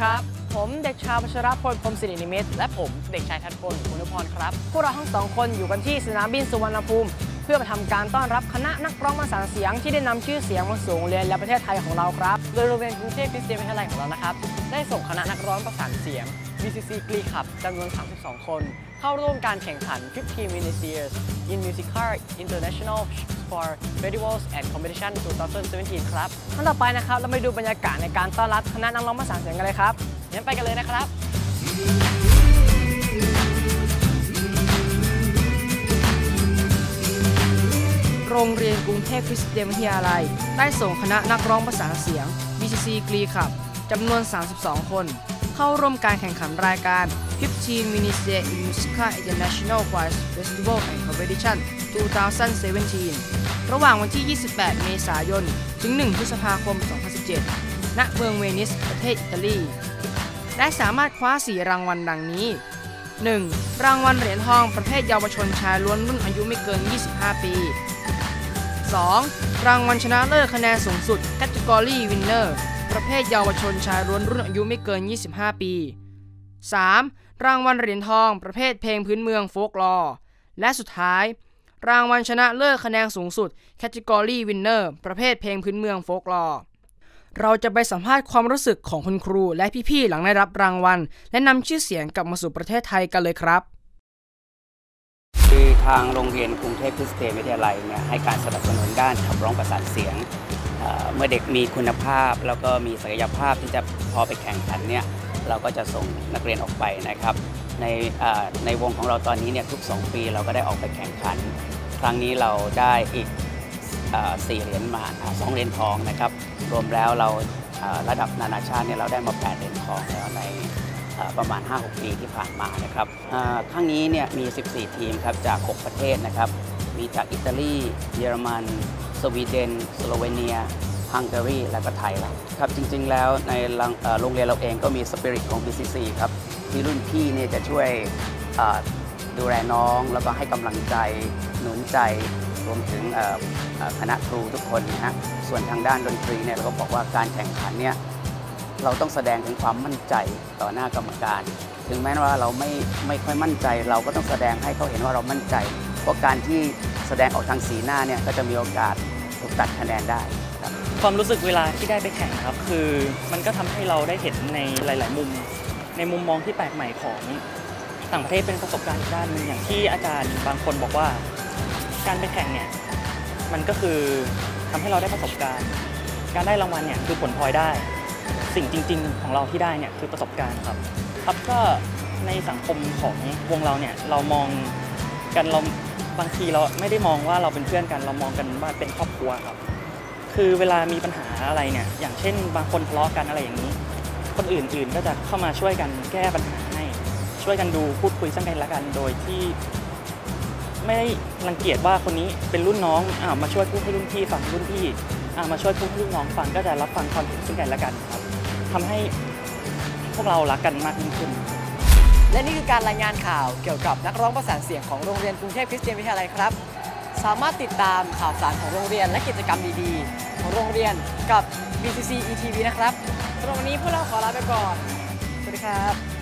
ครับ ผมเด็กชายพัชรพลพรมศิรินิมิตและผมเด็กชายทัศพลคุณพรครับ พวกเราทั้งสองคนอยู่กันที่สนามบินสุวรรณภูมิ เพื่อมาทำการต้อนรับคณะนักร้องประสานเสียงที่ได้นำชื่อเสียงมาสู่โรงเรียนและประเทศไทยของเราครับ โดยโรงเรียนกรุงเทพคริสเตียนวิทยาลัยของเรานะครับ ได้ส่งคณะนักร้องประสานเสียง BCC Glee Club จำนวน 32 คน เข้าร่วมการแข่งขัน 15 Mini Series in Musical International for Festivals and Competition 2017 ครับขั้นต่อไปนะครับ เราไปดูบรรยากาศในการต้อนรับคณะนักร้องประสานเสียงกันเลยครับงั้นไปกันเลยนะครับโรงเรียนกรุงเทพคริสเตียนวิทยาลัย ได้ส่งคณะนักร้องประสานเสียง BCC Glee Club จำนวน 32 คน เข้าร่วมการแข่งขันรายการ 15 Mini Day in Musica International Choir Festival and Competition 2017 ระหว่างวันที่ 28 เมษายน ถึง 1 พฤษภาคม 2017 ณ เมืองเวนิส ประเทศอิตาลี และสามารถคว้า 4 รางวัลดังนี้ 1. รางวัลเหรียญทองประเภทเยาวชนชายล้วนรุ่นอายุไม่เกิน 25 ปี 2. รางวัลชนะเลิศคะแนนสูงสุด Category Winner ประเภทเยาวชนชายล้วนรุ่นอายุไม่เกิน 25 ปี 3. รางวัลเหรียญทองประเภทเพลงพื้นเมืองโฟกลอและสุดท้าย รางวัลชนะเลิศคะแนนสูงสุด Category Winner ประเภทเพลงพื้นเมืองโฟกลอเราจะไปสัมภาษณ์ความรู้สึกของคุณครูและพี่ๆหลังได้รับรางวัล และนำชื่อเสียงกลับมาสู่ประเทศไทยกันเลยครับคือทางโรงเรียนกรุงเทพคริสเตียนวิทยาลัยเนี่ยให้การสนับสนุนด้านขับร้องประสานเสียงเเมื่อเด็กมีคุณภาพแล้วก็มีศักยภาพที่จะพอไปแข่งขันเนี่ย เราก็จะส่งนักเรียนออกไปนะครับ ในในวงของเราตอนนี้เนี่ยทุก 2 ปีเราก็ได้ออกไปแข่งขัน ครั้งนี้เราได้อีกสี่เหรียญมาสองเหรียญทองนะครับ รวมแล้วเราระดับนานาชาติเนี่ยเราได้มา 8 เหรียญทองแล้วในประมาณ 5-6 ปีที่ผ่านมานะครับครั้งนี้เนี่ยมี 14 ทีมครับจาก 6 ประเทศนะครับ มีจากอิตาลี เยอรมัน สวีเดน สโลเวเนีย ฮังการีและก็ไทยแล้วครับจริงๆแล้วในโรงเรียนเราเองก็มีสปิริตของ BCC ครับที่รุ่นพี่เนี่ยจะช่วยดูแลน้องแล้วก็ให้กำลังใจหนุนใจรวมถึงคณะครูทุกคนนะฮะส่วนทางด้านดนตรีเนี่ยเราก็บอกว่าการแข่งขันเนี่ยเราต้องแสดงถึงความมั่นใจต่อหน้ากรรมการ ถึงแม้ว่าเราไม่ไม่ค่อยมั่นใจ เราก็ต้องแสดงให้เขาเห็นว่าเรามั่นใจ เพราะการที่แสดงออกทางสีหน้าเนี่ยก็จะมีโอกาสถูกตัดคะแนนได้ ความรู้สึกเวลาที่ได้ไปแข่งครับ คือมันก็ทำให้เราได้เห็นในหลาย ๆ มุม ในมุมมองที่แปลกใหม่ของต่างประเทศเป็นประสบการณ์อีกด้านหนึ่งอย่างที่อาจารย์บางคนบอกว่า การไปแข่งเนี่ยมันก็คือทำให้เราได้ประสบการณ์ การได้รางวัลเนี่ยคือผลพลอยได้ สิ่งจริง ๆ ของเราที่ได้เนี่ยคือประสบการณ์ครับ ครับก็ในสังคมของวงเราเนี่ยเรามองกันเราบางทีเราไม่ได้มองว่าเราเป็นเพื่อนกัน เรามองกันว่าเป็นครอบครัวครับ คือเวลามีปัญหาอะไรเนี่ย อย่างเช่น บางคนทะเลาะกันอะไรอย่างนี้ คนอื่นๆก็จะเข้ามาช่วยกันแก้ปัญหาให้ ช่วยกันดูพูดคุยซึ่งกันและกัน โดยที่ไม่ได้รังเกียจว่าคนนี้เป็นรุ่นน้องอ่ามาช่วยพูดให้รุ่นพี่ฟังรุ่นพี่อ่ามาช่วยพูดให้รุ่นน้องฟังก็จะรับฟังความเห็นซึ่งกันและกันครับทำให้พวกเรารักกันมากยิ่งขึ้น และนี่คือการรายงานข่าวเกี่ยวกับนักร้องประสานเสียงของโรงเรียนกรุงเทพคริสเตียนวิทยาลัยครับ สามารถติดตามข่าวสารของโรงเรียนและกิจกรรมดีๆ โรงเรียนกับ BCC ETV นะครับสำหรับวันนี้พวกเราขอลาไปก่อน สวัสดีครับ